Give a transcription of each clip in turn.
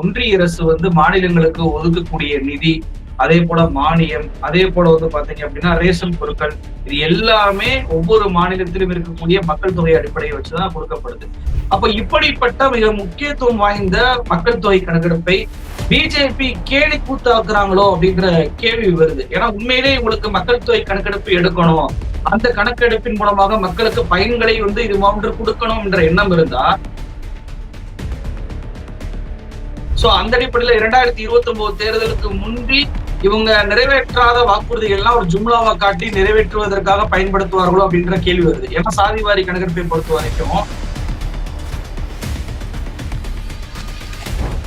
ஒன்றிய அரசு வந்து மாநிலங்களுக்கு ஒதுக்கக்கூடிய நிதி அதே போல மானியம் அதே போல வந்து பாத்தீங்க அப்படின்னா ரேஷன் பொருட்கள் இது எல்லாமே ஒவ்வொரு மாநிலத்திலும் இருக்கக்கூடிய மக்கள் தொகை அடிப்படையை வச்சுதான் கொடுக்கப்படுது. அப்ப இப்படிப்பட்ட மிக முக்கியத்துவம் வாய்ந்த மக்கள் தொகை கணக்கெடுப்பை பிஜேபி கேலி கூத்தாக்குறாங்களோ அப்படின்ற கேள்வி வருது. ஏன்னா உண்மையிலே உங்களுக்கு மக்கள் தொகை கணக்கெடுப்பு எடுக்கணும். அந்த கணக்கெடுப்பின் மூலமாக மக்களுக்கு பயன்களை வந்து இது போன்று கொடுக்கணும் என்ற எண்ணம் இருந்தா சோ அந்த அடிப்படையில இரண்டாயிரத்தி இருபத்தி ஒன்பது தேர்தலுக்கு முன்பி இவங்க நிறைவேற்றாத வாக்குறுதிகள் எல்லாம் ஒரு ஜும்லாவா காட்டி நிறைவேற்றுவதற்காக பயன்படுத்துவார்களோ அப்படின்ற கேள்வி வருது. ஏன்னா சாதிவாரி கணக்கெடுப்பை பொறுத்த வரைக்கும்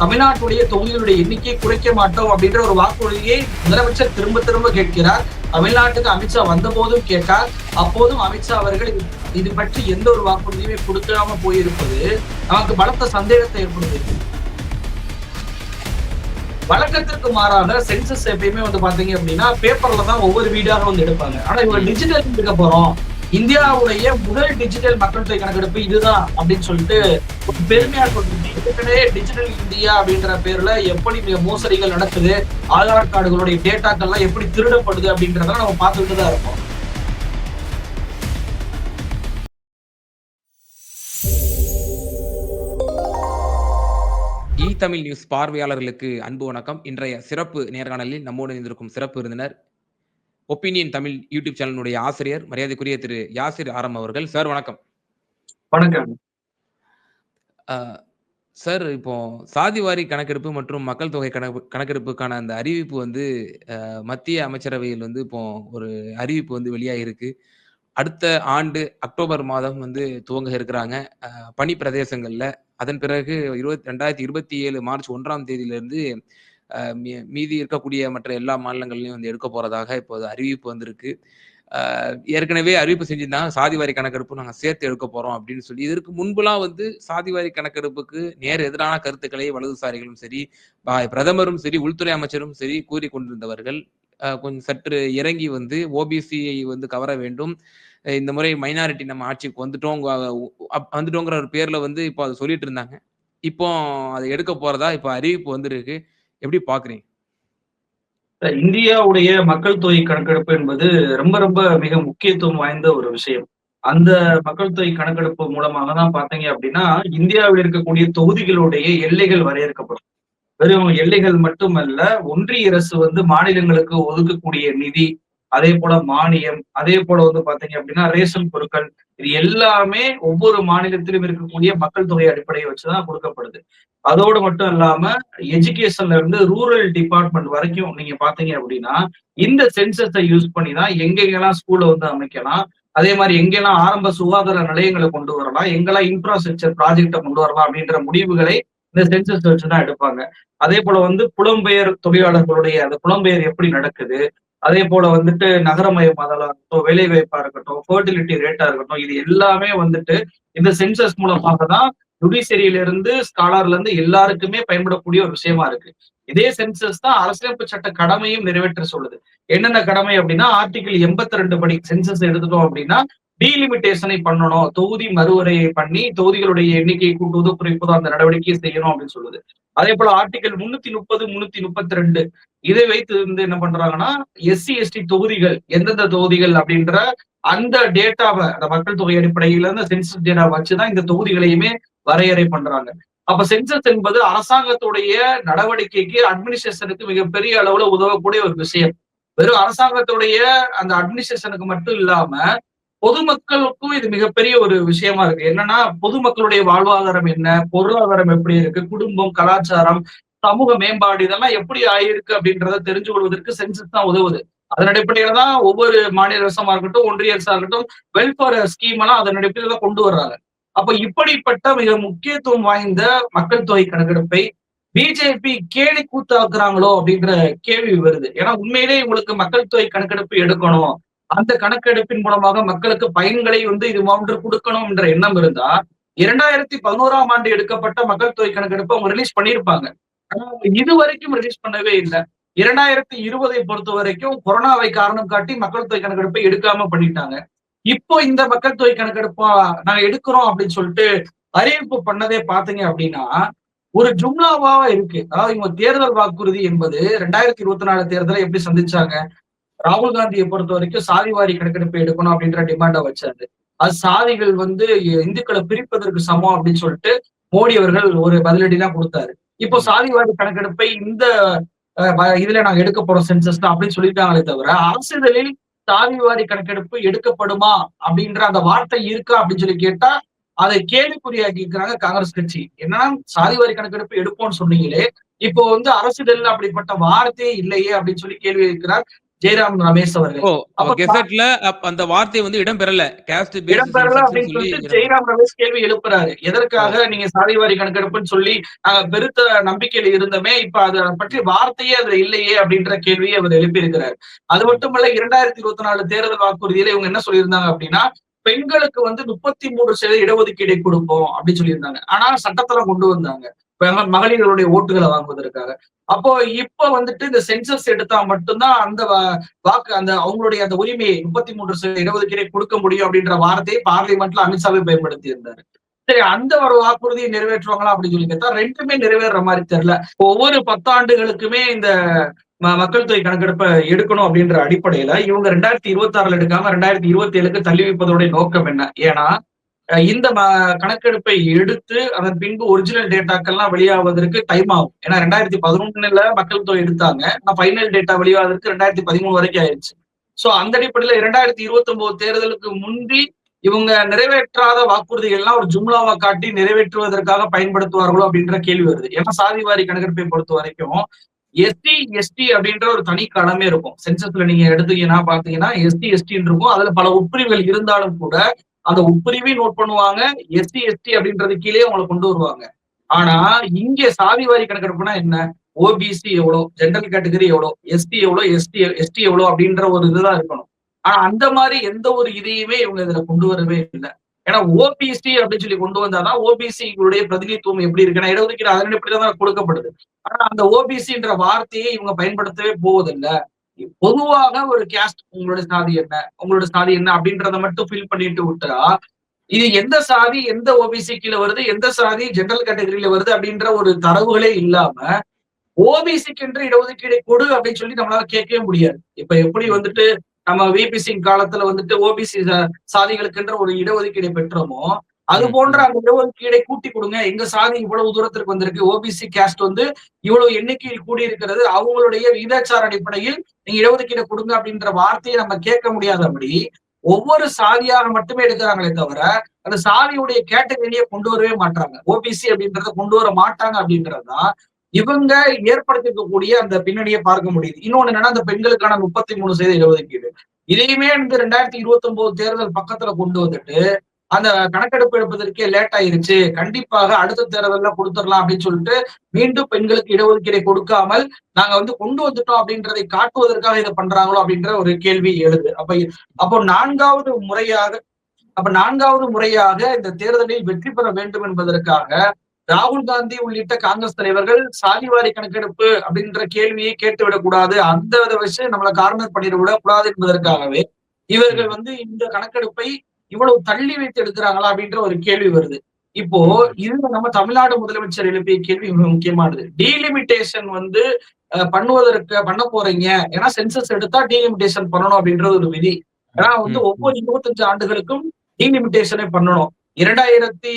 தமிழ்நாட்டுடைய தொகுதிகளுடைய எண்ணிக்கையை குறைக்க மாட்டோம் அப்படின்ற ஒரு வாக்குறுதியை முதலமைச்சர் திரும்ப திரும்ப கேட்கிறார். தமிழ்நாட்டுக்கு அமித்ஷா வந்த போதும் கேட்டார். அப்போதும் அமித்ஷா அவர்கள் இது பற்றி எந்த ஒரு வாக்குறுதியுமே கொடுக்காம போயிருப்பது நமக்கு பலத்த சந்தேகத்தை ஏற்படுத்தியிருக்கு வழக்கத்திற்கு மாறாக சென்சஸ் எப்பயுமே வந்து பாத்தீங்க அப்படின்னா பேப்பர்ல தான் ஒவ்வொரு வீடாக வந்து எடுப்பாங்க. ஆனா இவங்க டிஜிட்டல் எடுக்க போறோம். இந்தியாவுடைய முதல் டிஜிட்டல் மக்கள் தொகை கணக்கெடுப்பு இதுதான் அப்படின்னு சொல்லிட்டு ஒரு பெருமையா ஏற்கனவே டிஜிட்டல் இந்தியா அப்படின்ற பேர்ல எப்படி மோசடிகள் நடக்குது ஆதார் கார்டுகளுடைய டேட்டாக்கள்லாம் எப்படி திருடப்படுது அப்படின்றதெல்லாம் நம்ம பார்த்துக்கிட்டு தான் இருக்கோம். தமிழ் நியூஸ் பார்வையாளர்களுக்கு அன்பு வணக்கம். இன்றைய சிறப்பு நேர்காணலில் நம்மோடு இணைந்திருக்கும் சிறப்பு விருந்தினர் ஒப்பீனியன் தமிழ் யூடியூப் சேனலுடைய ஆசிரியர் மரியாதைக்குரிய திரு யாசிர் ஆரம் அவர்கள். சார் வணக்கம். வணக்கம். சார் இப்போ சாதிவாரி கணக்கெடுப்பு மற்றும் மக்கள் தொகை கணக்கு கணக்கெடுப்புக்கான அந்த அறிவிப்பு வந்து மத்திய அமைச்சரவையில் வந்து இப்போ ஒரு அறிவிப்பு வந்து வெளியாகிருக்கு அடுத்த ஆண்டு அக்டோபர் மாதம் வந்து துவங்க இருக்கிறாங்க. பனி பிரதேசங்கள்ல. அதன் பிறகு இருபத்தி ரெண்டாயிரத்தி இருபத்தி ஏழு மார்ச் ஒன்றாம் தேதியிலிருந்து மீ- மீதி இருக்கக்கூடிய மற்ற எல்லா மாநிலங்கள்லையும் வந்து எடுக்க போறதாக இப்போது அறிவிப்பு வந்திருக்கு. ஏற்கனவே அறிவிப்பு செஞ்சிருந்தாங்க. சாதிவாரி கணக்கெடுப்பு நாங்கள் சேர்த்து எடுக்க போறோம் அப்படின்னு சொல்லி. இதற்கு முன்புலாம் வந்து சாதிவாரி கணக்கெடுப்புக்கு நேர் எதிரான கருத்துக்களை வலதுசாரிகளும் சரி பா- பிரதமரும் சரி உள்துறை அமைச்சரும் சரி கூறி கொண்டிருந்தவர்கள் கொஞ்சம் சற்று இறங்கி வந்து ஓபிசியை வந்து கவர வேண்டும். இந்த முறை மைனாரிட்டி நம்ம ஆட்சிக்கு வந்துட்டோம் வந்துட்டோங்கிற ஒரு பேர்ல வந்து இப்போ அதை சொல்லிட்டு இருந்தாங்க. இப்போ அதை எடுக்க போறதா இப்போ அறிவிப்பு வந்திருக்கு. எப்படி பாக்குறீங்க? இந்தியாவுடைய மக்கள் தொகை கணக்கெடுப்பு என்பது ரொம்ப ரொம்ப மிக முக்கியத்துவம் வாய்ந்த ஒரு விஷயம். அந்த மக்கள் தொகை கணக்கெடுப்பு மூலமாக தான் பார்த்தீங்க அப்படின்னா இந்தியாவில் இருக்கக்கூடிய தொகுதிகளுடைய எல்லைகள் வரையறுக்கப்படும். வெறும் எல்லைகள் மட்டுமல்ல ஒன்றிய அரசு வந்து மாநிலங்களுக்கு ஒதுக்கக்கூடிய நிதி அதே போல மானியம் அதே போல வந்து பாத்தீங்க அப்படின்னா ரேஷன் பொருட்கள் இது எல்லாமே ஒவ்வொரு மாநிலத்திலும் இருக்கக்கூடிய மக்கள் தொகை அடிப்படையை வச்சுதான் கொடுக்கப்படுது. அதோடு மட்டும் இல்லாம எஜுகேஷன்ல இருந்து ரூரல் டிபார்ட்மெண்ட் வரைக்கும் நீங்க பாத்தீங்க அப்படின்னா இந்த சென்சஸை யூஸ் பண்ணி தான் எங்கெங்கெல்லாம் ஸ்கூல்ல வந்து அமைக்கலாம் அதே மாதிரி எங்கெல்லாம் ஆரம்ப சுகாதார நிலையங்களை கொண்டு வரலாம் எங்கெல்லாம் இன்ஃப்ராஸ்ட்ரக்சர் ப்ராஜெக்டை கொண்டு வரலாம் அப்படின்ற முடிவுகளை இந்த சென்சஸ் வச்சுதான் எடுப்பாங்க. அதே போல வந்து புலம்பெயர் தொழிலாளர்களுடைய அந்த புலம்பெயர் எப்படி நடக்குது? அதே போல வந்துட்டு நகரமயமாதலா இருக்கட்டும் வேலை வாய்ப்பா இருக்கட்டும் ஃபர்டிலிட்டி ரேட்டா இருக்கட்டும் இது எல்லாமே வந்துட்டு இந்த சென்சஸ் மூலமாக தான் ஜுடிஷியரியில இருந்து ஸ்காலர்ல இருந்து எல்லாருக்குமே பயன்படக்கூடிய ஒரு விஷயமா இருக்கு. இதே சென்சஸ் தான் அரசியலமைப்பு சட்ட கடமையும் நிறைவேற்ற சொல்லுது. என்னென்ன கடமை அப்படின்னா ஆர்டிகிள் எண்பத்தி ரெண்டு படி சென்சஸ் எடுத்துட்டோம் அப்படின்னா டீலிமிட்டேஷனை பண்ணணும் தொகுதி மறுவரையை பண்ணி தொகுதிகளுடைய எண்ணிக்கையை கூட்டுவதோ குறைப்பதோ அந்த நடவடிக்கையை செய்யணும் அப்படின்னு சொல்லுது. அதே போல ஆர்டிகல் முன்னூத்தி முப்பது முன்னூத்தி முப்பத்தி ரெண்டு இதை வைத்து வந்து என்ன பண்றாங்கன்னா எஸ்சி எஸ்டி தொகுதிகள் எந்தெந்த தொகுதிகள் அப்படின்ற அந்த டேட்டாவை அந்த மக்கள் தொகை அடிப்படையில இருந்து சென்சஸ் டேட்டா வச்சுதான் இந்த தொகுதிகளையுமே வரையறை பண்றாங்க. அப்ப சென்சஸ் என்பது அரசாங்கத்துடைய நடவடிக்கைக்கு அட்மினிஸ்ட்ரேஷனுக்கு மிகப்பெரிய அளவுல உதவக்கூடிய ஒரு விஷயம். வெறும் அரசாங்கத்துடைய அந்த அட்மினிஸ்ட்ரேஷனுக்கு மட்டும் இல்லாம பொதுமக்களுக்கும் இது மிகப்பெரிய ஒரு விஷயமா இருக்கு. என்னன்னா பொதுமக்களுடைய வாழ்வாதாரம் என்ன? பொருளாதாரம் எப்படி இருக்கு? குடும்பம் கலாச்சாரம் சமூக மேம்பாடு இதெல்லாம் எப்படி ஆயிருக்கு அப்படின்றத தெரிஞ்சு கொள்வதற்கு சென்சஸ் தான் உதவுது. அதன் அடிப்படையில தான் ஒவ்வொரு மாநில அரசமா இருக்கட்டும் ஒன்றிய அரசா இருக்கட்டும் வெல்ஃபேர் ஸ்கீம் எல்லாம் அதன் அடிப்படையில தான் கொண்டு வர்றாங்க. அப்ப இப்படிப்பட்ட மிக முக்கியத்துவம் வாய்ந்த மக்கள் தொகை கணக்கெடுப்பை பிஜேபி கேலி கூத்தாக்குறாங்களோ அப்படின்ற கேள்வி வருது. ஏன்னா உண்மையிலே உங்களுக்கு மக்கள் தொகை கணக்கெடுப்பு எடுக்கணும். அந்த கணக்கெடுப்பின் மூலமாக மக்களுக்கு பயன்களை வந்து இது போன்று கொடுக்கணும் என்ற எண்ணம் இருந்தா இரண்டாயிரத்தி பதினோராம் ஆண்டு எடுக்கப்பட்ட மக்கள் தொகை கணக்கெடுப்பு அவங்க ரிலீஸ் பண்ணியிருப்பாங்க. ஆனா இது வரைக்கும் ரிலீஸ் பண்ணவே இல்லை. இரண்டாயிரத்தி இருபதை பொறுத்த வரைக்கும் கொரோனாவை காரணம் காட்டி மக்கள் தொகை கணக்கெடுப்பை எடுக்காம பண்ணிட்டாங்க. இப்போ இந்த மக்கள் தொகை கணக்கெடுப்பா நாங்க எடுக்கிறோம் அப்படின்னு சொல்லிட்டு அறிவிப்பு பண்ணதே பாத்தீங்க அப்படின்னா ஒரு ஜும்லாவா இருக்கு. அதாவது இவங்க தேர்தல் வாக்குறுதி என்பது ரெண்டாயிரத்தி இருபத்தி நாலு தேர்தலை எப்படி சந்திச்சாங்க ராகுல் காந்தியை பொறுத்த வரைக்கும் சாதிவாரி கணக்கெடுப்பு எடுக்கணும் அப்படின்ற டிமாண்டை வச்சாரு. அது சாதிகள் வந்து இந்துக்களை பிரிப்பதற்கு சமம் அப்படின்னு சொல்லிட்டு மோடி அவர்கள் ஒரு பதிலடி தான் கொடுத்தாரு. இப்போ சாதிவாரி கணக்கெடுப்பை இந்த இதுல நாங்க எடுக்க போறோம் சென்சஸ் அப்படின்னு சொல்லிட்டாங்களே தவிர அரசியலில் சாதிவாரி கணக்கெடுப்பு எடுக்கப்படுமா அப்படின்ற அந்த வார்த்தை இருக்கா அப்படின்னு சொல்லி கேட்டா அதை கேள்விக்குறியாக்கி இருக்கிறாங்க காங்கிரஸ் கட்சி. என்னன்னா சாதிவாரி கணக்கெடுப்பு எடுப்போம்னு சொன்னீங்களே இப்போ வந்து அரசியல் அப்படிப்பட்ட வார்த்தையே இல்லையே அப்படின்னு சொல்லி கேள்வி இருக்கிறார் ஜெயராம் ரமேஷ் அவர்கள். கெசட்ல அந்த வார்த்தை வந்து இடம்பெறல. கேஸ்ட் இடம்பெறல அப்படின்னு சொல்லிட்டு ஜெயராம் ரமேஷ் கேள்வி எழுப்புறாரு. எதற்காக நீங்க சாதிவாரி கணக்கெடுப்புன்னு சொல்லி நாங்க பெருத்த நம்பிக்கையில இருந்தோமே இப்ப அதை பற்றி வார்த்தையே அதுல இல்லையே அப்படின்ற கேள்வியை அவர் எழுப்பியிருக்கிறார். அது மட்டுமல்ல இரண்டாயிரத்தி இருபத்தி நாலு தேர்தல் வாக்குறுதியில இவங்க என்ன சொல்லியிருந்தாங்க அப்படின்னா பெண்களுக்கு வந்து முப்பத்தி மூணு சதவீத இடஒதுக்கீடை கொடுப்போம் அப்படின்னு சொல்லியிருந்தாங்க. ஆனா சட்டத்துல கொண்டு வந்தாங்க. மகளிர்களுடைய ஓட்டுகளை வாங்குவதற்காக. அப்போ இப்ப வந்துட்டு இந்த சென்சஸ் எடுத்தா மட்டும்தான் அந்த வாக்கு அந்த அவங்களுடைய அந்த உரிமையை முப்பத்தி மூன்று இடஒதுக்கீடை கொடுக்க முடியும் அப்படின்ற வார்த்தையை பார்லிமெண்ட்ல அமித்ஷாவே பயன்படுத்தி இருந்தாரு சரி அந்த ஒரு வாக்குறுதியை நிறைவேற்றுவாங்களா அப்படின்னு சொல்லி கேட்டா ரெண்டுமே நிறைவேற மாதிரி தெரியல. ஒவ்வொரு பத்தாண்டுகளுக்குமே இந்த மக்கள் தொகை கணக்கெடுப்பை எடுக்கணும் அப்படின்ற அடிப்படையில இவங்க ரெண்டாயிரத்தி இருபத்தி ஆறுல எடுக்காம ரெண்டாயிரத்தி இருபத்தி ஏழுக்கு தள்ளி வைப்பதோடைய நோக்கம் என்ன? ஏன்னா இந்த கணக்கெடுப்பை எடுத்து அதன் பின்பு ஒரிஜினல் டேட்டாக்கள்லாம் வெளியாவதற்கு டைம் ஆகும். ஏன்னா ரெண்டாயிரத்தி பதினொன்னுல மக்கள் தொகை எடுத்தாங்க. ஆனா ஃபைனல் டேட்டா வெளியாவதற்கு ரெண்டாயிரத்தி பதிமூணு வரைக்கும் ஆயிடுச்சு. சோ அந்த அடிப்படையில இரண்டாயிரத்தி இருபத்தி ஒன்பது தேர்தலுக்கு முந்தி இவங்க நிறைவேற்றாத வாக்குறுதிகள்லாம் ஒரு ஜும்லாவை காட்டி நிறைவேற்றுவதற்காக பயன்படுத்துவார்களோ அப்படின்ற கேள்வி வருது. ஏன்னா சாதிவாரி கணக்கெடுப்பை பொறுத்த வரைக்கும் எஸ்டி எஸ்டி அப்படின்ற ஒரு தனி கடமை இருக்கும். சென்சஸ்ல நீங்க எடுத்தீங்கன்னா பாத்தீங்கன்னா எஸ்டி எஸ்டின்னு இருக்கும். அதுல பல உட்பிரிவுகள் இருந்தாலும் கூட அந்த உட்பிரிவையும் நோட் பண்ணுவாங்க. எஸ்டி எஸ்டி அப்படின்றது கீழே அவங்களை கொண்டு வருவாங்க. ஆனா இங்க சாதி வாரி கணக்கெடுப்புனா என்ன? ஓபிசி எவ்வளோ? ஜென்ரல் கேட்டகரி எவ்வளோ? எஸ்டி எவ்வளோ? எஸ்டி எஸ்டி எவ்வளோ? அப்படின்ற ஒரு இதுதான் இருக்கணும். ஆனா அந்த மாதிரி எந்த ஒரு இதையுமே இவங்க இதுல கொண்டு வரவே இல்லை. ஏன்னா ஓபிசி அப்படின்னு சொல்லி கொண்டு வந்தாதான் ஓபிசிகளுடைய பிரதிநிதித்துவம் எப்படி இருக்குன்னா இடஒதுக்கீடு அதன் இப்படிதான் கொடுக்கப்படுது. ஆனா அந்த ஓபிசின்ற வார்த்தையை இவங்க பயன்படுத்தவே போவதில்லை. பொதுவாக ஒரு கேஸ்ட் உங்களோட சாதி என்ன? உங்களோட சாதி என்ன அப்படின்றத மட்டும் ஃபில் பண்ணிட்டு விட்டா இது எந்த சாதி எந்த ஓபிசி கீழே வருது எந்த சாதி ஜெனரல் கேட்டகரியில வருது அப்படின்ற ஒரு தரவுகளே இல்லாம ஓபிசிக்கு என்று இடஒதுக்கீடை கொடு அப்படின்னு சொல்லி நம்மளால கேட்கவே முடியாது. இப்ப எப்படி வந்துட்டு நம்ம விபி சிங் காலத்துல வந்துட்டு ஓபிசி சாதிகளுக்குன்ற ஒரு இடஒதுக்கீடு பெற்றோமோ அது போன்ற அந்த இடஒதுக்கீடை கூட்டி கொடுங்க. எங்க சாதி இவ்வளவு தூரத்திற்கு வந்திருக்கு. ஓபிசி கேஸ்ட் வந்து இவ்வளவு எண்ணிக்கையில் கூடி இருக்கிறது அவங்களுடைய விகிதாச்சார அடிப்படையில் நீங்க இடஒதுக்கீடை கொடுங்க அப்படின்ற வார்த்தையை நம்ம கேட்க முடியாதபடி ஒவ்வொரு சாதியாக மட்டுமே எடுக்கிறாங்களே தவிர அந்த சாதியுடைய கேட்டகரியை கொண்டு வரவே மாட்டாங்க ஓபிசி அப்படின்றத கொண்டு வர மாட்டாங்க அப்படின்றதுதான் இவங்க ஏற்படுத்திருக்கக்கூடிய அந்த பின்னணியை பார்க்க முடியுது. இன்னொன்னு என்னன்னா அந்த பெண்களுக்கான முப்பத்தி மூணு சதவீத இடஒதுக்கீடு. இதையுமே இந்த ரெண்டாயிரத்தி இருபத்தி ஒன்பது தேர்தல் பக்கத்துல கொண்டு வந்துட்டு அந்த கணக்கெடுப்பு எடுப்பதற்கே லேட் ஆயிருச்சு. கண்டிப்பாக அடுத்த தேர்தலில் கொடுத்துடலாம் அப்படின்னு சொல்லிட்டு மீண்டும் பெண்களுக்கு இடஒதுக்கீடை கொடுக்காமல் நாங்க வந்து கொண்டு வந்துட்டோம் அப்படின்றதை காட்டுவதற்காக இதை பண்றாங்களோ அப்படின்ற ஒரு கேள்வி எழுது. அப்ப அப்போ நான்காவது முறையாக அப்ப நான்காவது முறையாக இந்த தேர்தலில் வெற்றி பெற வேண்டும் என்பதற்காக ராகுல் காந்தி உள்ளிட்ட காங்கிரஸ் தலைவர்கள் சாதிவாரி கணக்கெடுப்பு அப்படின்ற கேள்வியை கேட்டு விடக்கூடாது அந்த விஷயம் நம்மளை கார்னர் பண்ணிட விடக்கூடாது என்பதற்காகவே இவர்கள் வந்து இந்த கணக்கெடுப்பை இவ்வளவு தள்ளி வைத்து எடுக்கிறாங்களா அப்படின்ற ஒரு கேள்வி வருது. இப்போ இதுல நம்ம தமிழ்நாடு முதலமைச்சர் எழுப்பிய கேள்வி மிக முக்கியமானது. டீலிமிட்டேஷன் வந்து பண்ணுவதற்கு பண்ண போறீங்க. ஏன்னா சென்சஸ் எடுத்தா டீலிமிட்டேஷன் பண்ணணும் அப்படின்றது ஒரு விதி. ஏன்னா வந்து ஒவ்வொரு இருபத்தஞ்சு ஆண்டுகளுக்கும் டீலிமிட்டேஷனை பண்ணணும். இரண்டாயிரத்தி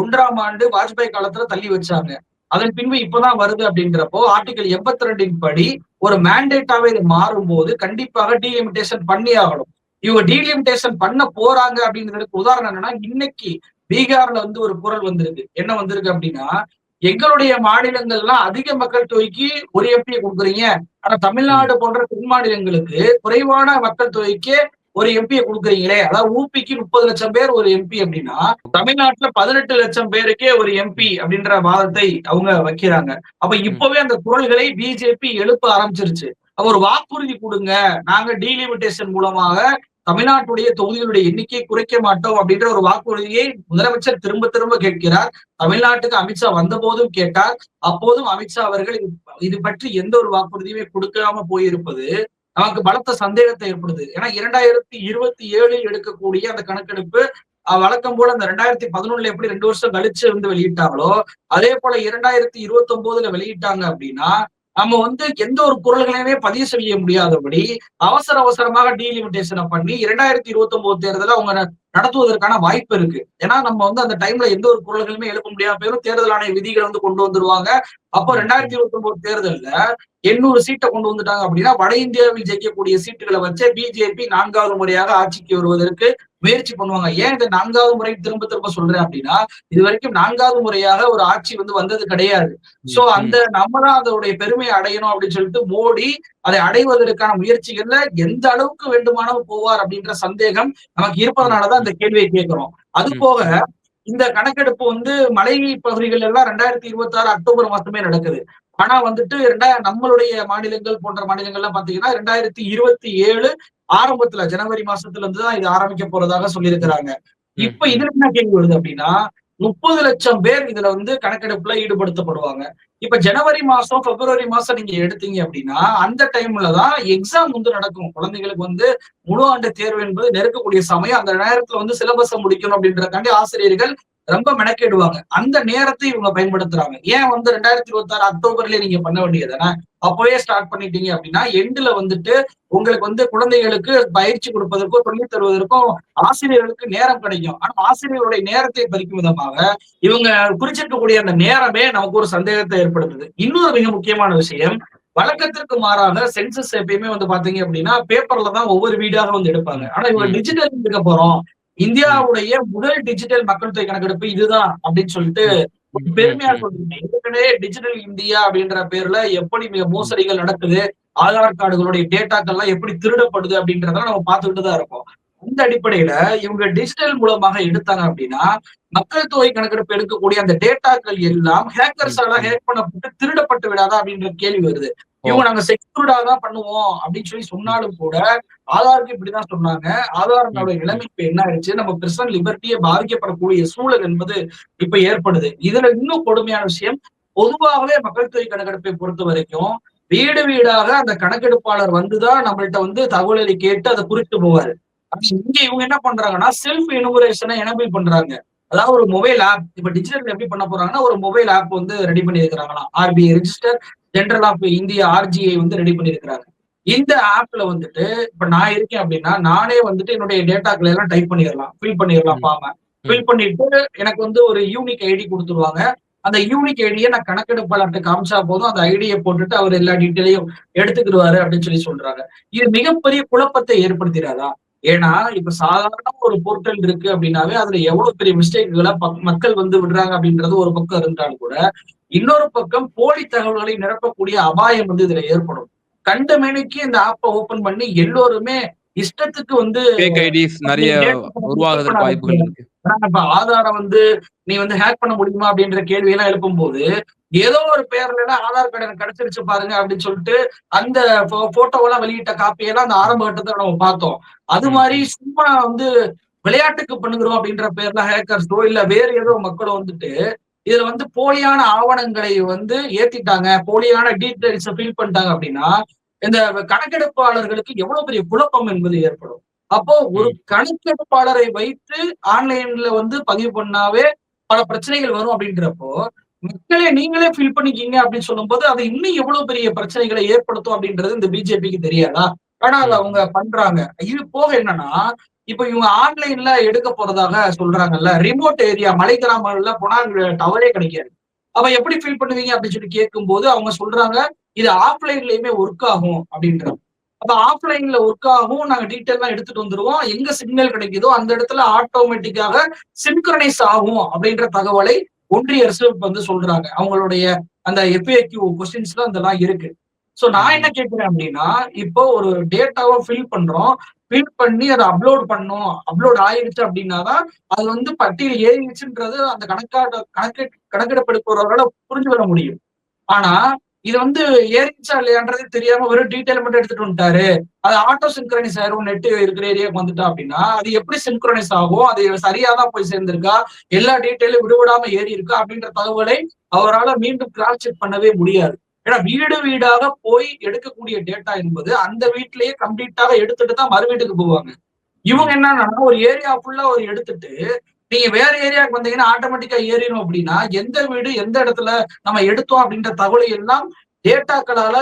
ஒன்றாம் ஆண்டு வாஜ்பாய் காலத்துல தள்ளி வச்சாங்க. அதன் பின்பு இப்பதான் வருது அப்படின்றப்போ ஆர்டிகல் எண்பத்தி ரெண்டின் படி ஒரு மேண்டேட்டாவே இது மாறும் போது கண்டிப்பாக டீலிமிட்டேஷன் பண்ணி ஆகணும். இவங்க டீலிமிட்டேஷன் பண்ண போறாங்க அப்படிங்கிறதுக்கு உதாரணம் என்னன்னா இன்னைக்கு பீகார்ல வந்து ஒரு குரல் வந்திருக்கு. என்ன வந்திருக்கு அப்படின்னா எங்களுடைய மாநிலங்கள்லாம் அதிக மக்கள் தொகைக்கு ஒரு எம்பியை கொடுக்குறீங்க. ஆனா தமிழ்நாடு போன்ற தென் மாநிலங்களுக்கு குறைவான மக்கள் தொகைக்கு ஒரு எம்பியை கொடுக்குறீங்களே. அதாவது ஊபிக்கு முப்பது லட்சம் பேர் ஒரு எம்பி அப்படின்னா தமிழ்நாட்டுல பதினெட்டு லட்சம் பேருக்கே ஒரு எம்பி அப்படின்ற வாதத்தை அவங்க வைக்கிறாங்க. அப்ப இப்பவே அந்த குரல்களை பிஜேபி எழுப்ப ஆரம்பிச்சிருச்சு. ஒரு வாக்குறுதி கொடுங்க. நாங்க டீலிமிட்டேஷன் மூலமாக தமிழ்நாட்டுடைய தொகுதிகளுடைய எண்ணிக்கையை குறைக்க மாட்டோம் அப்படின்ற ஒரு வாக்குறுதியை முதலமைச்சர் திரும்ப திரும்ப கேட்கிறார். தமிழ்நாட்டுக்கு அமித்ஷா வந்த போதும் கேட்டார். அப்போதும் அமித்ஷா அவர்கள் இது பற்றி எந்த ஒரு வாக்குறுதியுமே கொடுக்காம போயிருப்பது நமக்கு பலத்த சந்தேகத்தை ஏற்படுது. ஏன்னா இரண்டாயிரத்தி இருபத்தி ஏழில் எடுக்கக்கூடிய அந்த கணக்கெடுப்பு வழக்கம் போல அந்த ரெண்டாயிரத்தி பதினொன்னுல எப்படி ரெண்டு வருஷம் கழிச்சு வந்து வெளியிட்டாங்களோ அதே போல இரண்டாயிரத்தி இருபத்தி ஒன்பதுல வெளியிட்டாங்க அப்படின்னா நம்ம வந்து எந்த ஒரு பொருள்களையுமே பதிவு செய்ய முடியாதபடி அவசர அவசரமாக டீலிமிட்டேஷனை பண்ணி இரண்டாயிரத்தி இருபத்தி ஒன்பது தேர்தலை அவங்க நடத்துவதற்கான வாய்ப்பு இருக்கு. ஏன்னா நம்ம வந்து அந்த டைம்ல எந்த ஒரு பொருள்களுமே எழுப்ப முடியாம பேரும் தேர்தல் ஆணைய விதிகளை வந்து கொண்டு வந்துருவாங்க. அப்போ ரெண்டாயிரத்தி இருபத்தி ஒன்பது தேர்தல்ல எண்ணூறு சீட்டை கொண்டு வந்துட்டாங்க அப்படின்னா வட இந்தியாவில் ஜெயிக்கக்கூடிய சீட்டுகளை வச்சு பிஜேபி நான்காவது முறையாக ஆட்சிக்கு வருவதற்கு முயற்சி பண்ணுவாங்க. ஏன் இந்த நான்காவது முறை திரும்ப திரும்ப சொல்றேன் அப்படின்னா இது வரைக்கும் நான்காவது முறையாக ஒரு ஆட்சி வந்து வந்தது கிடையாது. சோ அந்த நம்ம தான் அதோடைய பெருமையை அடையணும் அப்படின்னு சொல்லிட்டு மோடி அதை அடைவதற்கான முயற்சிகள்ல எந்த அளவுக்கு வேண்டுமானாலும் போவார் அப்படின்ற சந்தேகம் நமக்கு இருப்பதனாலதான் இந்த கேள்வியை கேட்கிறோம். அது போக இந்த கணக்கெடுப்பு வந்து மலை பகுதிகள் எல்லாம் ரெண்டாயிரத்தி இருபத்தி ஆறு அக்டோபர் மாசமே நடக்குது. ஆனா வந்துட்டு ரெண்டாயிரம் நம்மளுடைய மாநிலங்கள் போன்ற மாநிலங்கள்லாம் பாத்தீங்கன்னா ரெண்டாயிரத்தி இருபத்தி ஏழு ஆரம்பத்துல ஜனவரி மாசத்துல இருந்து தான் இது ஆரம்பிக்க போறதாக சொல்லியிருக்கிறாங்க. இப்ப இதுல என்ன கேள்வி வருது அப்படின்னா முப்பது லட்சம் பேர் இதுல வந்து கணக்கெடுப்புல ஈடுபடுத்தப்படுவாங்க. இப்ப ஜனவரி மாசம் பிப்ரவரி மாசம் நீங்க எடுத்தீங்க அப்படின்னா அந்த டைம்ல தான் எக்ஸாம் வந்து நடக்கும். குழந்தைகளுக்கு வந்து முழு ஆண்டு தேர்வு என்பது நெருக்கக்கூடிய சமயம். அந்த நேரத்துல வந்து சிலபஸை முடிக்கணும் அப்படின்றதுக்காண்டி ஆசிரியர்கள் ரொம்ப மெனக்கெடுவாங்க. அந்த நேரத்தை இவங்க பயன்படுத்துறாங்க. ஏன் வந்து ரெண்டாயிரத்தி இருபத்தி ஆறு அக்டோபர்லயே நீங்க பண்ண வேண்டியதுதானே அப்பவே ஸ்டார்ட் பண்ணிட்டீங்க அப்படின்னா எண்டுல வந்துட்டு உங்களுக்கு வந்து குழந்தைகளுக்கு பயிற்சி கொடுப்பதற்கோ சொல்லி தருவதற்கும் ஆசிரியர்களுக்கு நேரம் கிடைக்கும். ஆனா ஆசிரியர்களுடைய நேரத்தை பறிக்கும் விதமாக இவங்க குறிச்சிருக்கக்கூடிய அந்த நேரமே நமக்கு ஒரு சந்தேகத்தை ஏற்படுத்துது. இன்னொரு மிக முக்கியமான விஷயம் வழக்கத்திற்கு மாறாக சென்சஸ் எப்பயுமே வந்து பாத்தீங்க அப்படின்னா பேப்பர்ல தான் ஒவ்வொரு வீடாக வந்து எடுப்பாங்க. ஆனா இவங்க டிஜிட்டல் எடுக்க போறோம். இந்தியாவுடைய முதல் டிஜிட்டல் மக்கள் தொகை கணக்கெடுப்பு இதுதான் அப்படின்னு சொல்லிட்டு பெருமையா சொல்றீங்க. ஏற்கனவே டிஜிட்டல் இந்தியா அப்படின்ற பேர்ல எப்படி மிக மோசடிகள் நடக்குது ஆதார் கார்டுகளுடைய டேட்டாக்கள்லாம் எப்படி திருடப்படுது அப்படின்றதெல்லாம் நம்ம பார்த்துக்கிட்டு தான் இருக்கோம். அந்த அடிப்படையில இவங்க டிஜிட்டல் மூலமாக எடுத்தாங்க அப்படின்னா மக்கள் தொகை கணக்கெடுப்பு எடுக்கக்கூடிய அந்த டேட்டாக்கள் எல்லாம் ஹேக்கர்ஸால ஹேக் பண்ணப்பட்டு திருடப்பட்டு விடாதா அப்படின்ற கேள்வி வருது. இவங்க நாங்க செக்யூர்டா தான் பண்ணுவோம் அப்படின்னு சொல்லி சொன்னாலும் கூட ஆதாருக்கு இப்படிதான் சொன்னாங்க. ஆதாரோட நிலைமை இப்ப என்ன ஆயிடுச்சு? நம்ம பர்சனல் லிபர்ட்டியை பாதிக்கப்படக்கூடிய சூழல் என்பது இப்ப ஏற்படுது. இதுல இன்னும் கொடுமையான விஷயம் பொதுவாகவே மக்கள் தொகை கணக்கெடுப்பை பொறுத்த வரைக்கும் வீடு வீடாக அந்த கணக்கெடுப்பாளர் வந்துதான் நம்மள்ட்ட வந்து தகவல்களை கேட்டு அதை குறித்து போவாரு. இங்க இவங்க என்ன பண்றாங்கன்னா செல்ஃப் இனுமரேஷனை எனபிள் பண்றாங்க. அதாவது ஒரு மொபைல் ஆப் இப்ப டிஜிட்டல் எப்படி பண்ண போறாங்கன்னா ஒரு மொபைல் ஆப் வந்து ரெடி பண்ணி இருக்கிறாங்களாம் RBI register general of India RGI வந்து ரெடி பண்ணிருக்கிறாங்க இந்த ஆப்ல வந்துட்டு இப்ப நான் இருக்கேன் அப்படின்னா நானே வந்துட்டு என்னுடைய டேட்டாக்களை எல்லாம் டைப் பண்ணிடலாம். ஃபில் பண்ணிடலாம் பாம ஃபில் பண்ணிட்டு எனக்கு வந்து ஒரு யூனிக் ஐடி கொடுத்துருவாங்க. அந்த யூனிக் ஐடியை நான் கணக்கெடுப்பாளர்கிட்ட காமிச்சா போதும் அந்த ஐடியை போட்டுட்டு அவர் எல்லா டீட்டெயிலையும் எடுத்துக்கிடுவாரு அப்படின்னு சொல்லி சொல்றாங்க. இது மிகப்பெரிய குழப்பத்தை ஏற்படுத்திடாதா? ஏன்னா இப்ப சாதாரண ஒரு போர்ட்டல் இருக்கு அப்படின்னாவே அதுல எவ்வளவு பெரிய மிஸ்டேக்குகளை மக்கள் வந்து விடுறாங்க அப்படின்றது ஒரு பக்கம் இருந்தாலும் கூட இன்னொரு பக்கம் போலி தகவல்களை நிரப்பக்கூடிய அபாயம் வந்து இதுல ஏற்படும். கண்ட மேனிக்கு இந்த ஆப்பை ஓபன் பண்ணி எல்லோருமே இஷ்டத்துக்கு வந்து நிறைய உருவாகிறதுக்கு வாய்ப்புகள் இருக்கு. ஆதாரம் வந்து நீ வந்து ஹேக் பண்ண முடியுமா அப்படின்ற கேள்வி எல்லாம் எழுப்பும் போது ஏதோ ஒரு பேர்ல ஆதார் கார்டு எனக்கு கிடைச்சிருச்சு பாருங்க அப்படின்னு சொல்லிட்டு அந்த போட்டோவெல்லாம் வெளியிட்ட காப்பியெல்லாம் அந்த ஆரம்ப கட்டத்துல நம்ம பார்த்தோம். அது மாதிரி சும்மா வந்து விளையாட்டுக்கு பண்ணுகிறோம் அப்படின்ற பேர்ல ஹேக்கர்ஸோ இல்ல வேற ஏதோ மக்களும் வந்துட்டு இதுல வந்து போலியான ஆவணங்களை வந்து ஏத்திட்டாங்க. போலியான டீட்டெயில்ஸ் ஃபில் பண்ணிட்டாங்க அப்படின்னா இந்த கணக்கெடுப்பாளர்களுக்கு எவ்வளவு பெரிய குழப்பம் என்பது ஏற்படும். அப்போ ஒரு கணக்கெடுப்பாளரை வைத்து ஆன்லைன்ல வந்து பதிவு பண்ணாவே பல பிரச்சனைகள் வரும் அப்படின்றப்போ மக்களே நீங்களே ஃபில் பண்ணிக்கீங்க அப்படின்னு சொல்லும்போது அது இன்னும் எவ்வளவு பெரிய பிரச்சனைகளை ஏற்படுத்தும் அப்படின்றது இந்த பிஜேபிக்கு தெரியாதா? ஆனா அதை அவங்க பண்றாங்க. இது போக என்னன்னா இப்ப இவங்க ஆன்லைன்ல எடுக்க போறதாக சொல்றாங்கல்ல. ரிமோட் ஏரியா மலை கிராமங்கள்ல போனா டவரே கிடைக்காது. அப்ப எப்படி ஃபீல் பண்ணுவீங்க அப்படின்னு சொல்லி கேட்கும் போது அவங்க சொல்றாங்க இது ஆஃப்லைன்லயுமே ஒர்க் ஆகும் அப்படின்றாங்க. அப்ப ஆஃப்லைன்ல ஒர்க் ஆகும் நாங்க டீட்டெயிலாம் எடுத்துட்டு வந்துருவோம். எங்க சிக்னல் கிடைக்குதோ அந்த இடத்துல ஆட்டோமேட்டிக்காக சின்க்ரனைஸ் ஆகும் அப்படின்ற தகவலை ஒன்றிய அரசு வந்து சொல்றாங்க. அவங்களுடைய அந்த எஃப்ஏக்யூ கொஸ்டின்ஸ்ல அதெல்லாம் இருக்கு. சோ நான் என்ன கேட்கிறேன் அப்படின்னா இப்போ ஒரு டேட்டாவை ஃபில் பண்றோம். ஃபில் பண்ணி அதை அப்லோட் பண்ணோம். அப்லோட் ஆயிருச்சு அப்படின்னா தான் அது வந்து பட்டியல் ஏறிடுச்சுன்றது அந்த கணக்காட கணக்கு கணக்கெடுப்பெடுப்பவர்களால புரிஞ்சு வர முடியும். ஆனா இது வந்து ஏறிச்சா இல்லையான்றது தெரியாம வெறும் டீட்டெயில் மட்டும் எடுத்துட்டு வந்துட்டாரு. அது ஆட்டோ சின்க்ரனைஸ் ஆயிரும். நெட் இருக்கிற ஏரியாவுக்கு வந்துட்டா அப்படின்னா அது எப்படி சின்க்ரனைஸ் ஆகும் அது சரியாதான் போய் சேர்ந்திருக்கா? எல்லா டீட்டெயிலும் விடுவிடாம ஏறி இருக்கா அப்படின்ற தகவலை அவரால் மீண்டும் கிராஸ் செக் பண்ணவே முடியாது. ஏன்னா வீடு வீடாக போய் எடுக்கக்கூடிய டேட்டா என்பது அந்த வீட்டிலேயே கம்ப்ளீட்டாக எடுத்துட்டு தான் மறு வீட்டுக்கு போவாங்க. இவங்க என்னன்னா ஒரு ஏரியா ஃபுல்லா ஒரு எடுத்துட்டு நீங்க வேற ஏரியாவுக்கு வந்தீங்கன்னா ஆட்டோமேட்டிக்கா ஏறிடும் அப்படின்னா எந்த வீடு எந்த இடத்துல நம்ம எடுத்தோம் அப்படின்ற தகவலை எல்லாம் டேட்டாக்களால